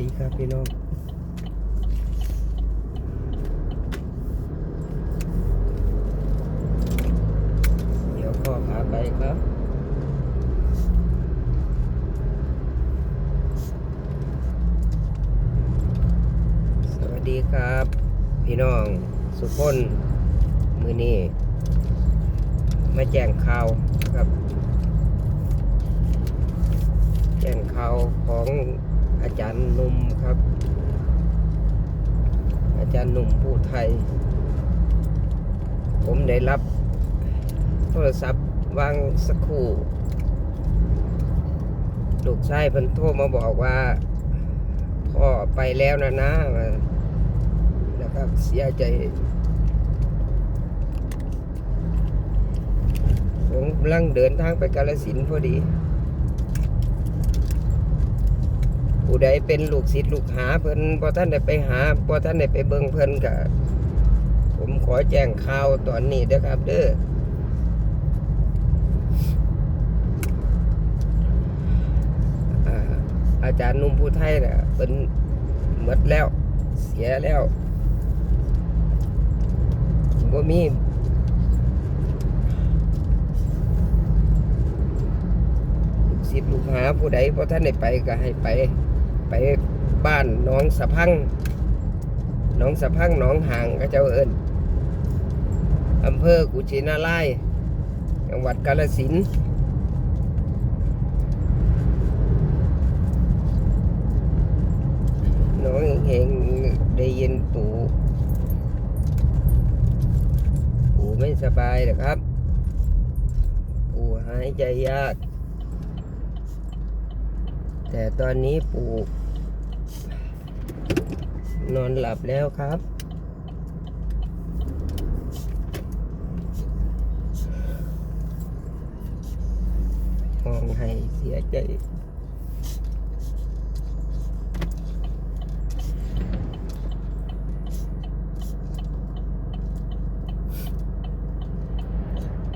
ดีครับพี่น้องเดี๋ยวพ่อพาไปครับสวัสดีครับ พี่น้องสุพลมือนี้มาแจ้งข่าวครับ แจ้งข่าวของ อาจารย์หนุ่มครับ อาจารย์หนุ่มผู้ไทย ผมได้รับโทรศัพท์วางสักครู่ลูกชายเพิ่นโทรมาบอกว่าพ่อไปแล้วนะนะนะครับเสียใจผมกำลังเดินทางไปกาลสินพอดี ผู้ใดเป็นลูกศิษย์ลูกหาเพิ่นพอท่านได้ไปหาพอท่านได้ไปเบิ่งเพิ่นก็ผมขอแจ้งข่าวตอนนี้เด้อครับ เด้ออาจารย์นุ่มผู้ไทยน่ะเป็นหมดแล้ว เสียแล้วบ่มีลูกศิษย์ลูกหาผู้ใดพอท่านได้ไปก็ให้ไป ไปบ้านน้องสะพังน้องสะพังน้องห่างก็เจ้าเอิญอำเภอกุชินาลายจังหวัดกาฬสินน้องเฮงๆได้ยินปู่ปู่ไม่สบายเหรอครับ ปู่หายใจยาก แต่ตอนนี้ปู่นอนหลับแล้วครับ มองให้เสียใจ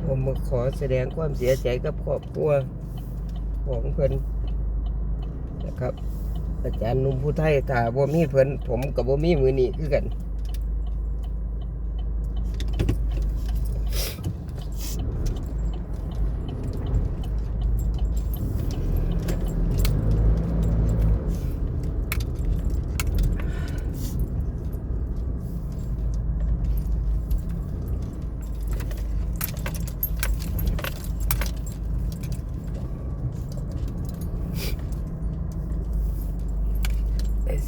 ผมมาขอแสดงความเสียใจกับครอบครัวของเพิ่อน นะครับ อาจารย์นุ่มผู้ไทยถ้าบ่มีเพิ่นผมกับบ่มีมือนี้คือกัน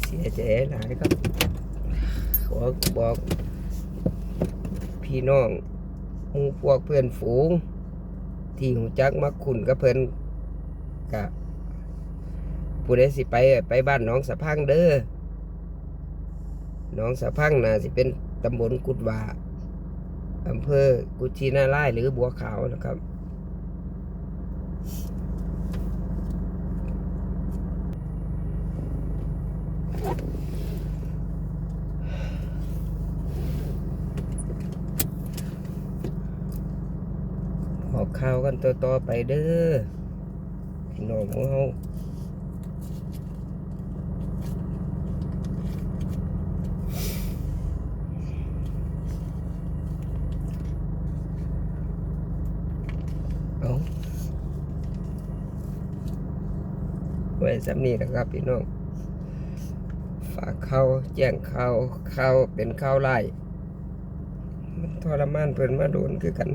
เสียใจหลายครับ ขอบอก พี่น้องมูพวกเพื่อนฝูง ที่หูจักมักคุณกับเพิ่นกะผู้ใดสิไปไปบ้านน้องสะพังเด้อน้องสะพังน่ะสิเป็นตำบลกุดวาอำเภอกุชินาไลหรือบัวขาวนะครับ ขอข่าวกันต่อๆไปเด้อพี่น้องของเฮาไว้สำนีนะครับพี่น้อง ฝากข่าวแจ้งข่าวข่าวเป็นข่าวไล่มันทรมานเพิ่นมาโดนคือกัน